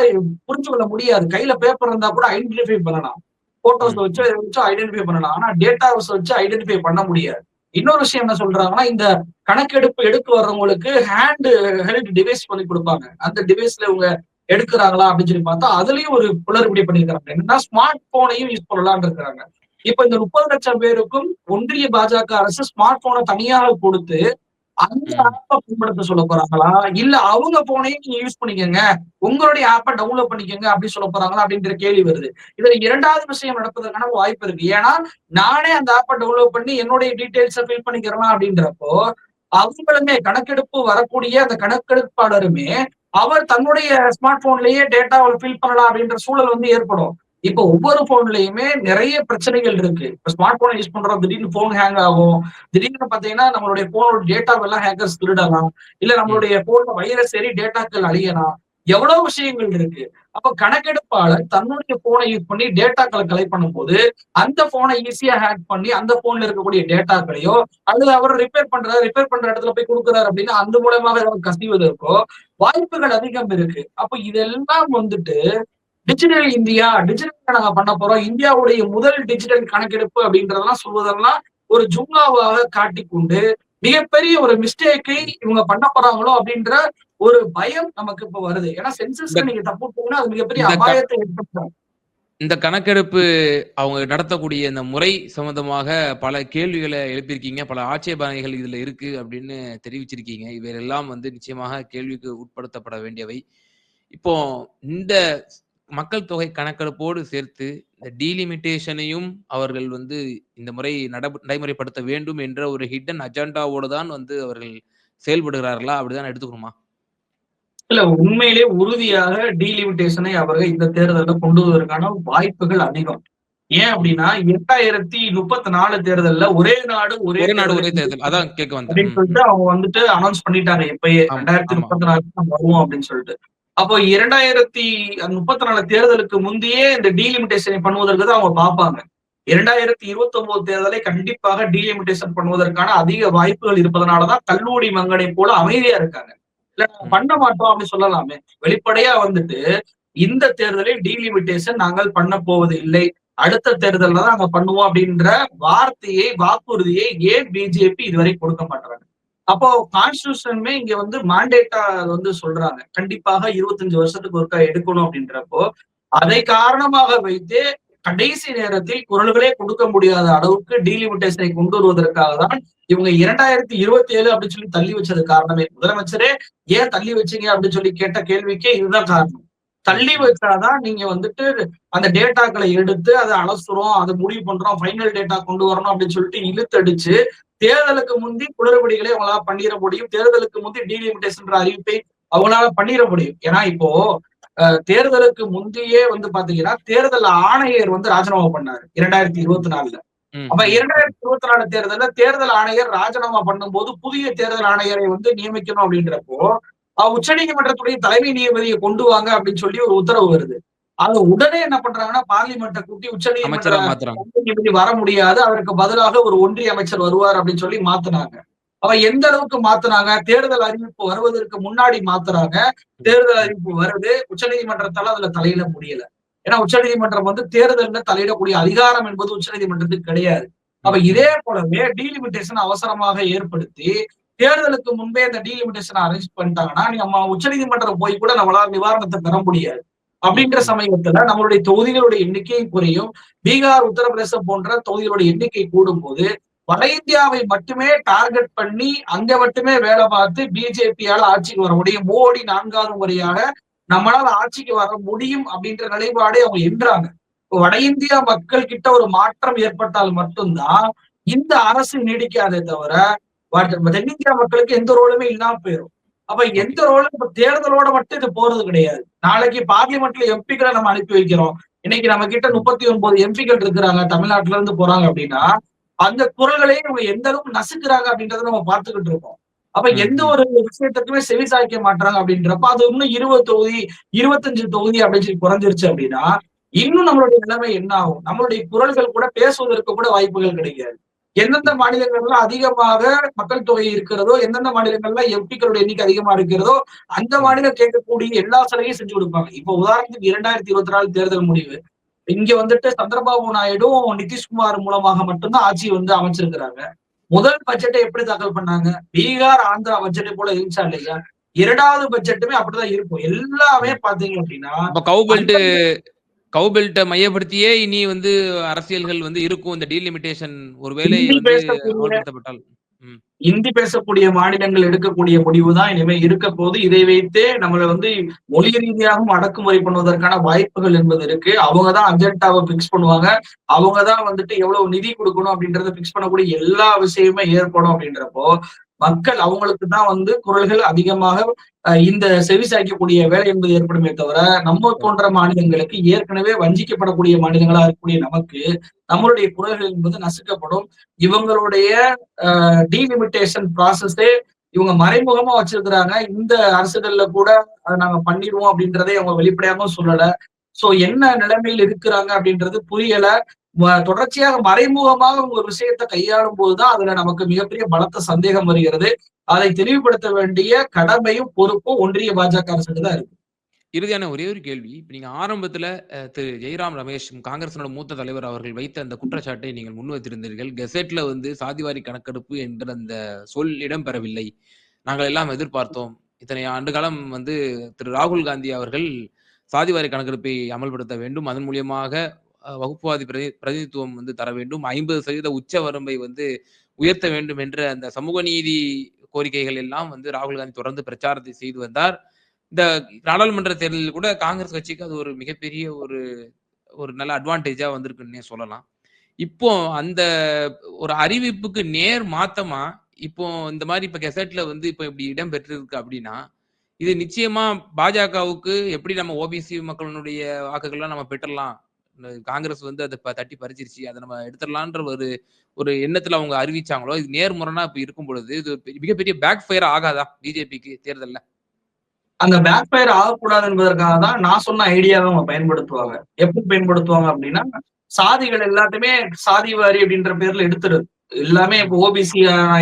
புரிஞ்சு கொள்ள முடியாது. கையில பேப்பர் இருந்தா கூட ஐடென்டிஃபை பண்ணலாம். போட்டோஸ் வச்சு வச்சு ஐடென்டிஃபை பண்ணலாம். ஆனா டேட்டாஸ் வச்சு ஐடென்டிஃபை பண்ண முடியாது. இன்னொரு விஷயம் என்ன சொல்றாங்கன்னா இந்த கணக்கெடுப்பு எடுக்க வர்றவங்களுக்கு ஹேண்ட் ஹெல்ட் டிவைஸ் பண்ணி கொடுப்பாங்க. அந்த டிவைஸ்ல இவங்க எடுக்கிறாங்களா அப்படின்னு சொல்லி பார்த்தா அதுலயும் ஒரு குளறுபடி பண்ணிருக்காங்க என்னன்னா ஸ்மார்ட் போனையும் யூஸ் பண்ணலாம்னு இருக்கிறாங்க. இப்ப இந்த முப்பது லட்சம் பேருக்கும் ஒன்றிய பாஜக அரசு ஸ்மார்ட் போனை தனியாக கொடுத்து அந்த ஆப்பை பயன்படுத்த சொல்ல போறாங்களா? இல்ல அவங்க போனையும் நீங்க யூஸ் பண்ணிக்கோங்க. உங்களுடைய ஆப்பை டவுன்லோட் பண்ணிக்கோங்க அப்படின்னு சொல்ல போறாங்களா அப்படின்ற கேள்வி வருது. இதுல இரண்டாவது விஷயம் நடப்பதற்கான வாய்ப்பு இருக்கு. ஏன்னா நானே அந்த ஆப்பை டவுன்லோட் பண்ணி என்னுடைய டீடைல்ஸை ஃபில் பண்ணிக்கிறேன் அப்படின்றப்போ அவங்களுமே கணக்கெடுப்பு வரக்கூடிய அந்த கணக்கெடுப்பாளருமே அவர் தன்னுடைய ஸ்மார்ட் போன்லயே டேட்டாவை ஃபில் பண்ணலாம் அப்படின்ற சூழல் வந்து ஏற்படும். இப்போ ஒவ்வொரு போன்லயுமே நிறைய பிரச்சனைகள் இருக்கு. இப்ப ஸ்மார்ட் போனை யூஸ் பண்றோம் திடீர்னு போன் ஹேங் ஆகும். திடீர்னு பாத்தீங்கன்னா நம்மளுடைய போனோட டேட்டாவெல்லாம் ஹேக்கர்ஸ் திருடலாம். இல்ல நம்மளுடைய போன்ல வைரஸ் ஏறி டேட்டாக்கள் அழியலாம். எவ்வளவு விஷயங்கள் இருக்கு? அப்ப கணக்கெடுப்பாளர் தன்னுடைய போனை யூஸ் பண்ணி டேட்டாக்களை கலெக்ட் பண்ணும்போது அந்த போனை ஈஸியா ஹேக் பண்ணி அந்த போன்ல இருக்கக்கூடிய டேட்டாக்களையோ அல்லது அவர் ரிப்பேர் பண்றாரு ரிப்பேர் பண்ற இடத்துல போய் கொடுக்குறாரு அப்படின்னா அந்த மூலமாக அவர் கசிவதற்கோ வாய்ப்புகள் அதிகம் இருக்கு. அப்ப இதெல்லாம் வந்துட்டு டிஜிட்டல் இந்தியா டிஜிட்டல் நாங்க பண்ண போறோம். இந்தியாவுடைய முதல் டிஜிட்டல் கணக்கெடுப்பு அப்படின்றதெல்லாம் சொல்வதெல்லாம் ஒரு ஜும்லாவாக காட்டிக்கொண்டு மிகப்பெரிய ஒரு மிஸ்டேக்கை இவங்க பண்ண போறாங்களோ அப்படின்ற ஒரு பயம் நமக்கு இப்ப வருது. ஏன்னா சென்சஸ் நீங்க தப்பு போனா அது மிகப்பெரிய அபாயத்தை ஏற்படுத்தும். இந்த கணக்கெடுப்பு அவங்க நடத்தக்கூடிய இந்த முறை சம்பந்தமாக பல கேள்விகளை எழுப்பியிருக்கீங்க. பல ஆட்சேபனைகள் இதுல இருக்கு அப்படின்னு தெரிவிச்சிருக்கீங்க. இவையெல்லாம் வந்து நிச்சயமாக கேள்விக்கு உட்படுத்தப்பட வேண்டியவை. இப்போ இந்த மக்கள் தொகை கணக்கெடுப்போடு சேர்த்து இந்த டீலிமிட்டேஷனையும் அவர்கள் வந்து இந்த முறை நடைமுறைப்படுத்த வேண்டும் என்ற ஒரு ஹிடன் அஜெண்டாவோடு தான் வந்து அவர்கள் செயல்படுகிறார்களா? அப்படிதான் எடுத்துக்கணுமா? இல்ல உண்மையிலே உறுதியாக டீலிமிட்டேஷனை அவர்கள் இந்த தேர்தலில் கொண்டு வருவதற்கான வாய்ப்புகள் அதிகம். ஏன் அப்படின்னா இரண்டாயிரத்தி முப்பத்தி நாலு தேர்தல்ல ஒரே நாடு ஒரே நாடு ஒரே தேர்தல். அதான் கேட்க வந்து சொல்லிட்டு அவங்க வந்துட்டு அனௌன்ஸ் பண்ணிட்டாங்க இப்பயே ரெண்டாயிரத்தி முப்பத்தி நாலு வருவோம் அப்படின்னு சொல்லிட்டு. அப்போ இரண்டாயிரத்தி முப்பத்தி நாலு தேர்தலுக்கு முந்தையே இந்த டீலிமிட்டேஷனை பண்ணுவதற்கு தான் அவங்க பார்ப்பாங்க. இரண்டாயிரத்தி இருபத்தி ஒன்பது தேர்தலை கண்டிப்பாக டீலிமிட்டேஷன் பண்ணுவதற்கான அதிக வாய்ப்புகள் இருப்பதனாலதான் கல்லூரி மங்கனை போல அமைதியா இருக்காங்க. இல்ல பண்ண மாட்டோம் அப்படின்னு சொல்லலாமே. வெளிப்படையா வந்துட்டு இந்த தேர்தலில் டீலிமிட்டேஷன் நாங்கள் பண்ண போவது இல்லை. அடுத்த தேர்தலில் தான் நாங்க பண்ணுவோம் அப்படின்ற வார்த்தையை வாக்குறுதியை ஏன் பிஜேபி இதுவரை கொடுக்க மாட்டாங்க? அப்போ கான்ஸ்டியூஷனுமே இங்க வந்து மாண்டேட்டா வந்து சொல்றாங்க. கண்டிப்பாக இருபத்தஞ்சு வருஷத்துக்கு ஒருக்கா எடுக்கணும் அப்படின்றப்போ அதை காரணமாக வைத்து கடைசி நேரத்தில் குரல்களே கொடுக்க முடியாத அளவுக்கு டீலிமிட்டேஷனை கொண்டு வருவதற்காக தான் இவங்க இரண்டாயிரத்தி இருபத்தி ஏழு அப்படின்னு சொல்லி தள்ளி வச்சது காரணமே. முதலமைச்சரே ஏன் தள்ளி வச்சீங்க அப்படின்னு சொல்லி கேட்ட கேள்விக்கே இதுதான் காரணம். தள்ளி வச்சாதான் நீங்க வந்துட்டு அந்த டேட்டாக்களை எடுத்து அதை அலசுறோம் அதை முடிவு பண்றோம் ஃபைனல் டேட்டா கொண்டு வரணும் அப்படின்னு சொல்லிட்டு இழுத்தடிச்சு தேர்தலுக்கு முந்தி குளறுபடிகளை அவங்களால பண்ணிட முடியும். தேர்தலுக்கு முந்தி டீலிமிட்டேஷன் அறிவிப்பை அவங்களால பண்ணிட முடியும். ஏன்னா இப்போ தேர்தலுக்கு முந்தையே வந்து பாத்தீங்கன்னா தேர்தல் ஆணையர் வந்து ராஜினாமா பண்ணாரு இரண்டாயிரத்தி இருபத்தி நாலுல. அப்ப இரண்டாயிரத்தி இருபத்தி நாலு தேர்தல்ல தேர்தல் ஆணையர் ராஜினாமா பண்ணும்போது புதிய தேர்தல் ஆணையரை வந்து நியமிக்கணும் அப்படின்றப்போ உச்ச நீதிமன்றத்துடைய தலைமை நீதிபதியை கொண்டு வாங்க அப்படின்னு சொல்லி ஒரு உத்தரவு வருது. அது உடனே என்ன பண்றாங்கன்னா பார்லிமெண்ட்டை கூட்டி உச்ச நீதிமன்ற வர முடியாது அதற்கு பதிலாக ஒரு ஒன்றிய அமைச்சர் வருவார் அப்படின்னு சொல்லி மாத்தினாங்க. அவ எந்த அளவுக்கு மாத்துறாங்க? தேர்தல் அறிவிப்பு வருவதற்கு முன்னாடி மாத்துறாங்க. தேர்தல் அறிவிப்பு வருது. உச்ச நீதிமன்றத்தால அதுல தலையிட முடியல. ஏன்னா உச்ச நீதிமன்றம் வந்து தேர்தல்ல தலையிடக்கூடிய அதிகாரம் என்பது உச்ச நீதிமன்றத்துக்கு கிடையாது. அப்ப இதே போலவே டீலிமிட்டேஷன் அவசரமாக ஏற்படுத்தி தேர்தலுக்கு முன்பே இந்த டீலிமிட்டேஷன் அரேஞ்ச் பண்ணிட்டாங்கன்னா நம்ம உச்ச நீதிமன்றம் போய் கூட நம்மளால நிவாரணத்தை பெற முடியாது. அப்படின்ற சமயத்துல நம்மளுடைய தொகுதிகளுடைய எண்ணிக்கை குறையும். பீகார் உத்தரப்பிரதேசம் போன்ற தொகுதிகளுடைய எண்ணிக்கை கூடும் போது வட இந்தியாவை மட்டுமே டார்கெட் பண்ணி அங்க மட்டுமே வேலை பார்த்து பிஜேபியால ஆட்சிக்கு வர முடியும். மோடி நான்காவது முறையாக நம்மளால ஆட்சிக்கு வர முடியும் அப்படின்ற நிலைப்பாடே அவங்க என்றாங்க வட இந்தியா மக்கள் கிட்ட ஒரு மாற்றம் ஏற்பட்டால் மட்டும்தான் இந்த அரசு நீடிக்காதே தவிர தென்னிந்தியா மக்களுக்கு எந்த ரோலுமே இல்லாம போயிடும் அப்ப எந்த ரோலும் இப்ப தேர்தலோட மட்டும் இது போறது கிடையாது. நாளைக்கு பார்லிமெண்ட்ல எம்பிக்களை நம்ம அனுப்பி வைக்கிறோம். இன்னைக்கு நம்ம கிட்ட முப்பத்தி ஒன்பது எம்பிக்கள் இருக்கிறாங்க தமிழ்நாட்டுல இருந்து போறாங்க அப்படின்னா அந்த குரல்களையும் இவங்க எந்த அளவுக்கு நசுக்கிறாங்க அப்படின்றத நம்ம பார்த்துக்கிட்டு இருக்கோம். அப்ப எந்த ஒரு விஷயத்துக்குமே செவி சாய்க்க மாட்டாங்க அப்படின்றப்ப அது இன்னும் இருபது தொகுதி இருபத்தஞ்சு தொகுதி அப்படின்னு சொல்லி குறைஞ்சிருச்சு அப்படின்னா இன்னும் நம்மளுடைய நிலைமை என்ன ஆகும்? நம்மளுடைய குரல்கள் கூட பேசுவதற்கு கூட வாய்ப்புகள் கிடைக்காது. எந்தெந்த மாநிலங்கள்ல அதிகமாக மக்கள் தொகை இருக்கிறதோ எந்தெந்த மாநிலங்கள்ல எம்பிக்களுடைய எண்ணிக்கை அதிகமா இருக்கிறதோ அந்த மாநிலம் கேட்கக்கூடிய எல்லா சலுகையும் செஞ்சு கொடுப்பாங்க. இப்ப உதாரணத்துக்கு இரண்டாயிரத்தி இருபத்தி நாலு தேர்தல் முடிவு. இங்க வந்துட்டு சந்திரபாபு நாயுடும் நிதிஷ்குமார் மூலமாக மட்டும்தான் ஆட்சி வந்து அமைச்சிருக்கிறாங்க. முதல் பட்ஜெட்டை எப்படி தாக்கல் பண்ணாங்க? பீகார் ஆந்திரா பட்ஜெட்டை போல இருந்துச்சா இல்லையா? இரண்டாவது பட்ஜெட்டுமே அப்படிதான் இருக்கும். எல்லாமே பாத்தீங்க அப்படின்னா கவுபெல்ட் கவுபெல்ட்டை மையப்படுத்தியே இனி வந்து அரசியல்கள் வந்து இருக்கும். இந்த டீலிமிட்டேஷன் ஒருவேளை வந்து இந்தி பேசக்கூடிய மாநிலங்கள் எடுக்கக்கூடிய முடிவு தான் இனிமே இருக்க போது இதை வைத்தே நம்மளை வந்து மொழி ரீதியாகவும் அடக்குமுறை பண்ணுவதற்கான வாய்ப்புகள் என்பது இருக்கு. அவங்கதான் அஜெண்டாவை பிக்ஸ் பண்ணுவாங்க. அவங்கதான் வந்துட்டு எவ்வளவு நிதி கொடுக்கணும் அப்படின்றத பிக்ஸ் பண்ணக்கூடிய எல்லா விஷயமே ஏற்படும் அப்படின்றப்போ மக்கள் அவங்களுக்கு தான் வந்து குரல்கள் அதிகமாக இந்த செவி சாய்க்கக்கூடிய வேலை என்பது ஏற்படுமே தவிர நம்ம போன்ற மாநிலங்களுக்கு ஏற்கனவே வஞ்சிக்கப்படக்கூடிய மாநிலங்களா இருக்கக்கூடிய நமக்கு நம்மளுடைய குரல்கள் என்பது நசுக்கப்படும். இவங்களுடைய டீலிமிட்டேஷன் ப்ராசஸே இவங்க மறைமுகமா வச்சிருக்கிறாங்க. இந்த அரசுகள்ல கூட அதை நாங்க பண்ணிடுவோம் அப்படின்றதே அவங்க வெளிப்படையாகவும் சொல்லல. சோ என்ன நிலைமையில் இருக்கிறாங்க அப்படின்றது புரியல. தொடர்ச்சியாக மறைமுகமாக ஒரு விஷயத்தை கையாளும் போதுதான் அதுல நமக்கு மிகப்பெரிய பலத்த சந்தேகம் வருகிறது. அதை தெளிவுபடுத்த வேண்டிய கடமையும் பொறுப்பும் ஒன்றிய பாஜக அரசுக்கு தான் இருக்கு. இறுதியான ஒரே ஒரு கேள்வி. இப்ப நீங்க ஆரம்பத்துல திரு. ஜெய்ராம் ரமேஷ் காங்கிரசினோட மூத்த தலைவர் அவர்கள் வைத்த அந்த குற்றச்சாட்டை நீங்கள் முன்வைத்திருந்தீர்கள். கெசெட்ல வந்து சாதிவாரி கணக்கெடுப்பு என்ற அந்த சொல் இடம்பெறவில்லை. நாங்கள் எல்லாம் எதிர்பார்த்தோம். இத்தனை ஆண்டு காலம் வந்து திரு. ராகுல் காந்தி அவர்கள் சாதிவாரி கணக்கெடுப்பை அமல்படுத்த வேண்டும். அதன் மூலியமாக வகுப்புவாதி பிரதி பிரதிநிதித்துவம் வந்து தர வேண்டும். ஐம்பது சதவீத உச்ச வரம்பை வந்து உயர்த்த வேண்டும் என்ற அந்த சமூக நீதி கோரிக்கைகள் எல்லாம் வந்து ராகுல் காந்தி தொடர்ந்து பிரச்சாரத்தை செய்து வந்தார். இந்த நாடாளுமன்ற தேர்தலில் கூட காங்கிரஸ் கட்சிக்கு அது ஒரு மிகப்பெரிய ஒரு ஒரு நல்ல அட்வான்டேஜா வந்திருக்குன்னே சொல்லலாம். இப்போ அந்த ஒரு அறிவிப்புக்கு நேர் மாத்தமா இப்போ இந்த மாதிரி இப்ப கெசட்ல வந்து இப்ப இப்படி இடம் பெற்றிருக்கு அப்படின்னா இது நிச்சயமா பாஜகவுக்கு எப்படி நம்ம ஓபிசி மக்களுடைய வாக்குகள்லாம் நம்ம பெற்றலாம் காங்கிரஸ் வந்து அதை தட்டி பறிச்சிருச்சு அதை நம்ம எடுத்துடலான்ற ஒரு ஒரு எண்ணத்துல அவங்க அறிவிச்சாங்களோ இது நேர்முறைனா இப்ப இருக்கும் பொழுது இது மிகப்பெரிய பேக் ஃபயர் ஆகாதா பிஜேபிக்கு தேர்தல்ல? அந்த பேக் ஃபயர் ஆகக்கூடாது என்பதற்காக தான் நான் சொன்ன ஐடியாவை அவங்க பயன்படுத்துவாங்க. எப்படி பயன்படுத்துவாங்க அப்படின்னா சாதிகள் எல்லாத்தையுமே சாதி வாரி அப்படின்ற பேர்ல எடுத்துருது எல்லாமே இப்போ ஓபிசி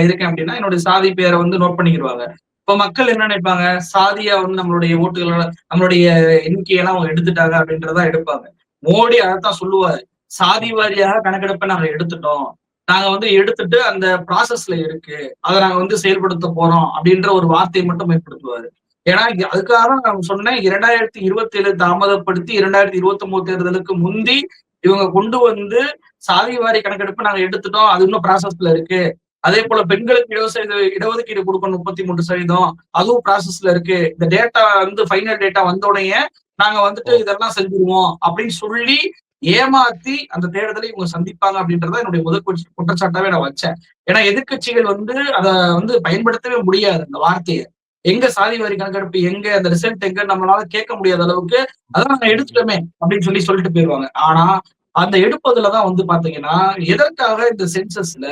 இருக்கேன் அப்படின்னா என்னுடைய சாதி பேரை வந்து நோட் பண்ணிக்கிடுவாங்க. இப்ப மக்கள் என்ன நினைப்பாங்க? சாதியா வந்து நம்மளுடைய ஓட்டுகளை நம்மளுடைய எண்ணிக்கையெல்லாம் அவங்க எடுத்துட்டாங்க அப்படின்றதா எடுப்பாங்க. மோடி அதைத்தான் சொல்லுவாரு. சாதி வாரியாக கணக்கெடுப்பை நாங்க எடுத்துட்டோம். நாங்க வந்து எடுத்துட்டு அந்த ப்ராசஸ்ல இருக்கு. அதை நாங்க வந்து செயல்படுத்த போறோம் அப்படின்ற ஒரு வார்த்தையை மட்டும் பயன்படுத்துவாரு. ஏன்னா அதுக்காக தான் நான் சொன்னேன் இரண்டாயிரத்தி இருபத்தி ஏழு தாமதப்படுத்தி இரண்டாயிரத்தி இருபத்தி ஒன்பது தேர்தலுக்கு முந்தி இவங்க கொண்டு வந்து சாதி வாரி கணக்கெடுப்பு நாங்க எடுத்துட்டோம். அது இன்னும் ப்ராசஸ்ல இருக்கு. அதே போல பெண்களுக்கு இடஒதுக்கீடு இடஒதுக்கீடு கொடுக்கணும் முப்பத்தி மூன்று சதவீதம். அதுவும் ப்ராசஸ்ல இருக்கு. இந்த டேட்டா வந்து ஃபைனல் டேட்டா வந்த உடனே நாங்க வந்துட்டு இதெல்லாம் செஞ்சிருவோம் அப்படின்னு சொல்லி ஏமாத்தி அந்த தேர்தலை இவங்க சந்திப்பாங்க அப்படின்றத என்னுடைய முதல் குற்றச்சாட்டாவே நான் வச்சேன். ஏன்னா எதிர்கட்சிகள் வந்து அதை வந்து பயன்படுத்தவே முடியாது அந்த வார்த்தையை. எங்க சாதி வாரி கணக்கெடுப்பு எங்க அந்த ரிசல்ட் எங்க நம்மளால கேட்க முடியாத அளவுக்கு அதான் நாங்க எடுத்துட்டோமே அப்படின்னு சொல்லி சொல்லிட்டு போயிருவாங்க. ஆனா அந்த எடுப்பதுலதான் வந்து பாத்தீங்கன்னா எதற்காக இந்த சென்சஸ்ல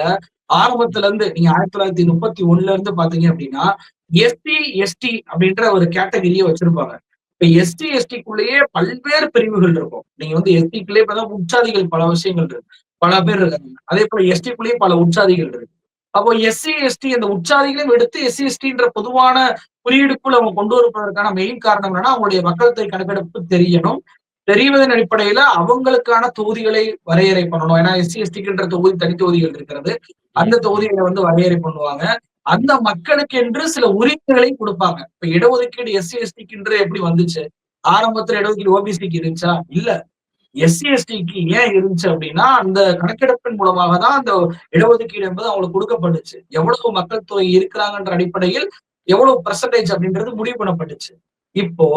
ஆரம்பத்துல இருந்து நீங்க ஆயிரத்தி தொள்ளாயிரத்தி முப்பத்தி ஒண்ணுல இருந்து பாத்தீங்க அப்படின்னா எஸ்டி எஸ்டி அப்படின்ற ஒரு கேட்டகரியை வச்சிருப்பாங்க. இப்ப எஸ்டி எஸ்டிக்குள்ளேயே பல்வேறு பிரிவுகள் இருக்கும். நீங்க வந்து எஸ்டிக்குள்ளேயே பார்த்தா உற்சாதிகள் பல விஷயங்கள் இருக்கு. பல பேர் இருக்காங்க. அதே போல எஸ்டிக்குள்ளேயே பல உற்சாதிகள் இருக்கு. அப்போ எஸ்சி எஸ்டி அந்த உற்சாதிகளையும் எடுத்து எஸ்சி எஸ்டின்ற பொதுவான குறியீடுக்குள் அவங்க கொண்டு வருவதற்கான மெயின் காரணம் என்னன்னா அவங்களுடைய மக்கள் தொகை கணக்கெடுப்பு தெரியணும். தெரிவதன் அடிப்படையில அவங்களுக்கான தொகுதிகளை வரையறை பண்ணணும். ஏன்னா எஸ்சி எஸ்டிக்குன்ற தொகுதி தனி தொகுதிகள் இருக்கிறது. அந்த தொகுதிகளை வந்து வரையறை பண்ணுவாங்க. அந்த மக்களுக்கு என்று சில உரிமைகளை கொடுப்பாங்க. இப்ப இடஒதுக்கீடு எஸ்சி எஸ்டிக்கு எப்படி வந்துச்சு? ஆரம்பத்துல இடஒதுக்கீடு ஓபிசிக்கு இருந்துச்சா? இல்ல. எஸ்சி எஸ்டிக்கு ஏன் இருந்துச்சு அப்படின்னா அந்த கணக்கெடுப்பின் மூலமாக தான் அந்த இடஒதுக்கீடு என்பது அவங்களுக்கு கொடுக்கப்பட்டுச்சு. எவ்வளவு மக்கள் தொகை இருக்கிறாங்கன்ற அடிப்படையில் எவ்வளவு பர்சன்டேஜ் அப்படின்றது முடிவு பண்ணப்பட்டுச்சு. இப்போ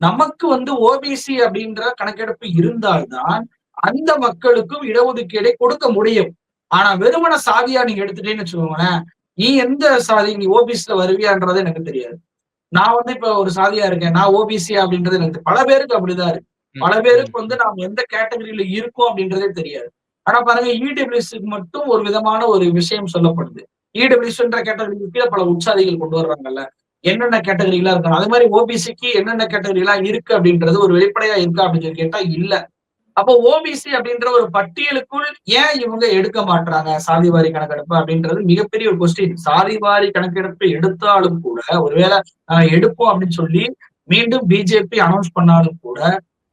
நமக்கு வந்து ஓபிசி அப்படின்ற கணக்கெடுப்பு இருந்தால்தான் அந்த மக்களுக்கும் இடஒதுக்கீடை கொடுக்க முடியும். ஆனா வெறுமன சாதியா நீங்க எடுத்துட்டேன்னு வச்சுக்கோங்களேன். நீ எந்த சாதி நீ ஓபிசில வருவியான்றது எனக்கு தெரியாது. நான் வந்து இப்ப ஒரு சாதியா இருக்கேன். நான் ஓபிசி அப்படின்றது எனக்கு பல பேருக்கு அப்படிதான் இருக்கு. பல பேருக்கு வந்து நாம் எந்த கேட்டகரியில இருக்கோம் அப்படின்றதே தெரியாது. ஆனா பாருங்க இடபிள்யூசிக்கு மட்டும் ஒரு விதமான ஒரு விஷயம் சொல்லப்படுது. இடபிள்யூஸ்ன்ற கேட்டகரிக்கு கீழே பல உற்சாதிகள் கொண்டு வர்றாங்கல்ல. என்னென்ன கேட்டகரிலாம் இருக்கணும்? அதே மாதிரி ஓபிசிக்கு என்னென்ன கேட்டகரி எல்லாம் இருக்கு அப்படின்றது ஒரு வெளிப்படையா இருக்கா அப்படின்னு கேட்டா இல்ல. அப்போ ஓபிசி அப்படின்ற ஒரு பட்டியலுக்குள் ஏன் இவங்க எடுக்க மாட்றாங்க? சாதிவாரி கணக்கெடுப்பு அப்படின்றது மிகப்பெரிய ஒரு கொஸ்டின் சாதிவாரி கணக்கெடுப்பு எடுத்தாலும் கூட ஒருவேளை எடுப்போம் அப்படின்னு சொல்லி மீண்டும் பிஜேபி அனௌன்ஸ் பண்ணாலும் கூட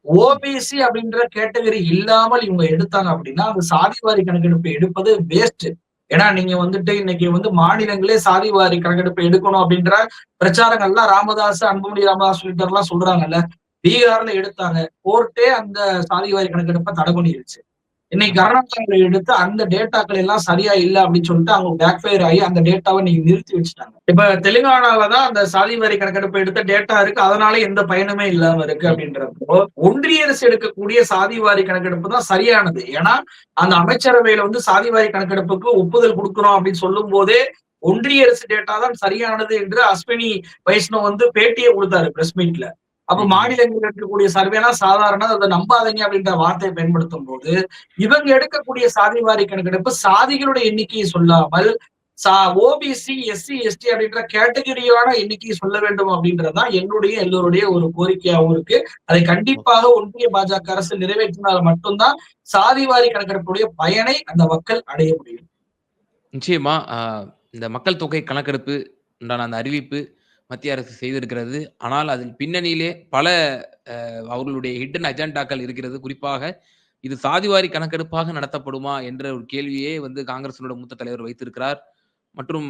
ஓபிசி அப்படின்ற கேட்டகரி இல்லாமல் இவங்க எடுத்தாங்க அப்படின்னா அந்த சாதிவாரி கணக்கெடுப்பு எடுப்பது வேஸ்ட் ஏன்னா நீங்க வந்துட்டு இன்னைக்கு வந்து மாநிலங்களே சாதிவாரி கணக்கெடுப்பு எடுக்கணும் அப்படின்ற பிரச்சாரங்கள்லாம் ராமதாஸ் அன்புமணி ராமதாஸ் உள்ளிட்டர்லாம் சொல்றாங்கல்ல பீகார்ல எடுத்தாங்க. கோர்ட்டே அந்த சாதிவாரி கணக்கெடுப்பை தடை பண்ணிருச்சு. இன்னைக்கு கர்நாடகாவில் எடுத்து அந்த டேட்டாக்கள் எல்லாம் சரியா இல்ல அப்படின்னு சொல்லிட்டு அவங்க பேக் ஃபயர் ஆகி அந்த டேட்டாவை நீங்க நிறுத்தி வச்சுட்டாங்க. இப்ப தெலுங்கானால தான் அந்த சாதிவாரி கணக்கெடுப்பு எடுத்த டேட்டா இருக்கு. அதனால எந்த பயனுமே இல்லாம இருக்கு அப்படின்றப்போ ஒன்றிய அரசு எடுக்கக்கூடிய சாதிவாரி கணக்கெடுப்பு தான் சரியானது. ஏன்னா அந்த அமைச்சரவையில வந்து சாதிவாரி கணக்கெடுப்புக்கு ஒப்புதல் கொடுக்கணும் அப்படின்னு சொல்லும் போதே ஒன்றிய அரசு டேட்டா தான் சரியானது என்று அஸ்வினி வைஷ்ணவ் வந்து பேட்டியை கொடுத்தாரு பிரஸ் மீட்ல அப்ப. மாநிலங்கள் எடுக்கக்கூடிய சர்வேலாம் சாதாரண அதை நம்பாதீங்க அப்படின்ற வார்த்தையை பயன்படுத்தும் போது இவங்க எடுக்கக்கூடிய சாதிவாரி கணக்கெடுப்பு சாதிகளுடைய எண்ணிக்கையை சொல்லாமல் ஓபிசி எஸ்சி எஸ்டி அப்படின்ற கேட்டகரியான எண்ணிக்கையை சொல்ல வேண்டும் அப்படின்றதுதான் என்னுடைய எல்லோருடைய ஒரு கோரிக்கையாகவும் இருக்கு அதை கண்டிப்பாக ஒன்றிய பாஜக அரசு நிறைவேற்றினால் மட்டும்தான் சாதிவாரி கணக்கெடுப்புடைய பயனை அந்த மக்கள் அடைய முடியும் நிச்சயமா இந்த மக்கள் தொகை கணக்கெடுப்பு உண்டான அந்த அறிவிப்பு மத்திய அரசு செய்திருக்கிறது. ஆனால் அதில் பின்னணியிலே பல அவர்களுடைய ஹிடன் அஜெண்டாக்கள் இருக்கிறது. குறிப்பாக இது சாதிவாரி கணக்கெடுப்பாக நடத்தப்படுமா என்ற ஒரு கேள்வியே வந்து காங்கிரசினோட மூத்த தலைவர் வைத்திருக்கிறார். மற்றும்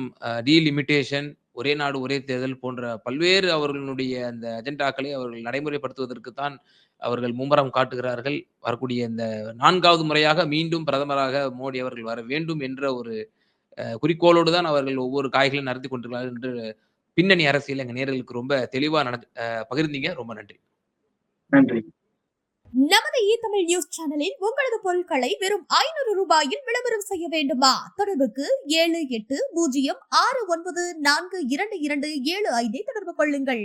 டீலிமிட்டேஷன் ஒரே நாடு ஒரே தேர்தல் போன்ற பல்வேறு அவர்களுடைய அந்த அஜெண்டாக்களை அவர்கள் நடைமுறைப்படுத்துவதற்கு தான் அவர்கள் மும்முரம் காட்டுகிறார்கள். வரக்கூடிய இந்த நான்காவது முறையாக மீண்டும் பிரதமராக மோடி அவர்கள் வர வேண்டும் என்ற ஒரு குறிக்கோளோடு தான் அவர்கள் ஒவ்வொரு காய்களையும் நடத்தி கொண்டிருக்கிறார்கள் என்று பின்னணி அரசியல் எங்க நேர்களுக்கு ரொம்ப தெளிவா நட அஹ், பகிர்ந்தீங்க. ரொம்ப நன்றி. நன்றி. நமது இ தமிழ் நியூஸ் சேனலில் உங்களது பொருட்களை வெறும் ஐநூறு ரூபாயில் விளம்பரம் செய்ய வேண்டுமா? தொடர்புக்கு ஏழு எட்டு பூஜ்ஜியம் ஆறு ஒன்பது நான்கு இரண்டு இரண்டு ஏழு ஐந்தை தொடர்பு கொள்ளுங்கள்.